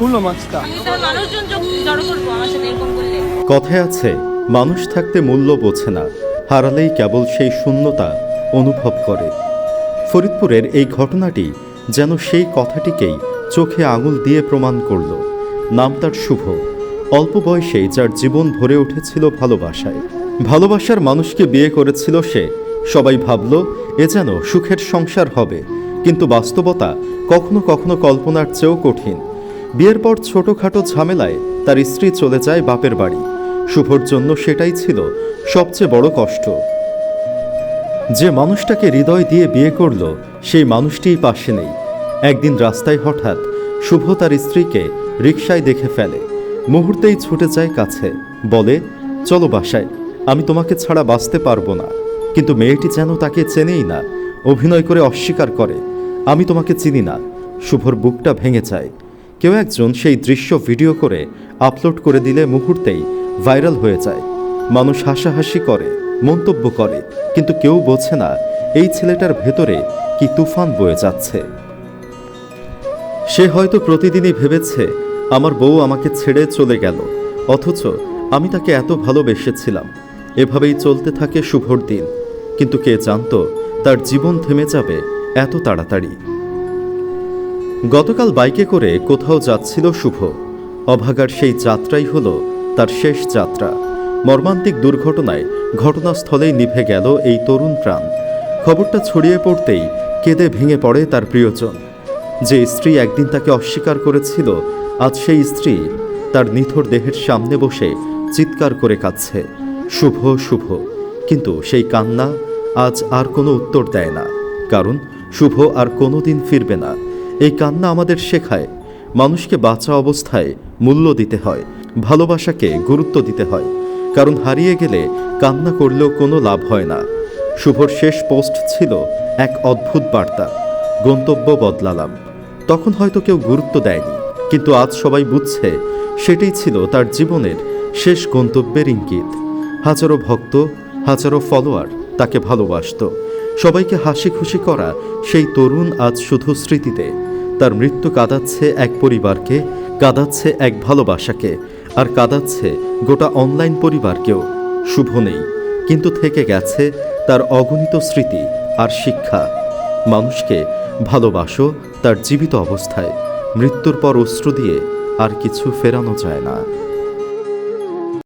খুললো মাছটা। কথায় আছে, মানুষ থাকতে মূল্য বোঝে না, হারালেই কেবল সেই শূন্যতা অনুভব করে। ফরিদপুরের এই ঘটনাটি যেন সেই কথাটিকেই চোখে আঙুল দিয়ে প্রমাণ করল। নাম তার শুভ। অল্প বয়সেই যার জীবন ভরে উঠেছিল ভালোবাসায়। ভালোবাসার মানুষকে বিয়ে করেছিল সে। সবাই ভাবল, এ যেন সুখের সংসার হবে, কিন্তু বাস্তবতা কখনো কখনো কল্পনার চেয়েও কঠিন। বিয়ের পর ছোটখাটো ঝামেলায় তার স্ত্রী চলে যায় বাপের বাড়ি। শুভর জন্য সেটাই ছিল সবচেয়ে বড় কষ্ট। যে মানুষটাকে হৃদয় দিয়ে বিয়ে করল, সেই মানুষটিই পাশে নেই। একদিন রাস্তায় হঠাৎ শুভ তার স্ত্রীকে রিকশায় দেখে ফেলে। মুহূর্তেই ছুটে যায় কাছে, বলে, চলো বাসায়, আমি তোমাকে ছাড়া বাঁচতে পারব না। কিন্তু মেয়েটি যেন তাকে চেনেই না, অভিনয় করে অস্বীকার করে। আমি তোমাকে চিনি না। শুভর বুকটা ভেঙে যায়। কেউ একজন সেই দৃশ্য ভিডিও করে আপলোড করে দিলে মুহূর্তেই ভাইরাল হয়ে যায়। মানুষ হাসাহাসি করে, মন্তব্য করে, কিন্তু কেউ বোঝে না এই ছেলেটার ভেতরে কি তুফান বয়ে যাচ্ছে। সে হয়তো প্রতিদিনই ভেবেছে, আমার বউ আমাকে ছেড়ে চলে গেল, অথচ আমি তাকে এত ভালোবেসেছিলাম। এভাবেই চলতে থাকে শুভর দিন। কিন্তু কে জানতো তার জীবন থেমে যাবে এত তাড়াতাড়ি। গতকাল বাইকে করে কোথাও যাচ্ছিল শুভ। অভাগার সেই যাত্রাই হল তার শেষ যাত্রা। মর্মান্তিক দুর্ঘটনায় ঘটনাস্থলেই নিভে গেল এই তরুণ প্রাণ। খবরটা ছড়িয়ে পড়তেই কেঁদে ভেঙে পড়ে তার প্রিয়জন। যে স্ত্রী একদিন তাকে অস্বীকার করেছিল, আজ সেই স্ত্রী তার নিথর দেহের সামনে বসে চিৎকার করে কাঁদছে। শুভ শুভ। কিন্তু সেই কান্না আজ আর কোনো উত্তর দেয় না। কারণ শুভ আর কোনোদিন ফিরবে না। এই কান্না আমাদের শেখায়। মানুষকে বাঁচা অবস্থায় মূল্য দিতে হয়, ভালোবাসাকে গুরুত্ব দিতে হয়। কারণ হারিয়ে গেলে কান্না করলেও কোনো লাভ হয় না। শুভর শেষ পোস্ট ছিল এক অদ্ভুত বার্তা, গন্তব্য বদলালাম। তখন হয়তো কেউ গুরুত্ব দেয়নি, কিন্তু আজ সবাই বুঝছে সেটাই ছিল তার জীবনের শেষ গন্তব্যের ইঙ্গিত। হাজারো ভক্ত, হাজারো ফলোয়ার তাকে ভালোবাসতো। সবাইকে হাসি খুশি করা সেই তরুণ আজ শুধু স্মৃতিতে। তার মৃত্যু কাঁদাচ্ছে এক পরিবারকে, কাঁদাচ্ছে এক ভালোবাসাকে, আর কাঁদাচ্ছে গোটা অনলাইন পরিবারকেও। শুভ নেই, কিন্তু থেকে গেছে তার অগণিত স্মৃতি আর শিক্ষা। মানুষকে ভালোবাসো তার জীবিত অবস্থায়, মৃত্যুর পর অশ্রু দিয়ে আর কিছু ফেরানো যায় না।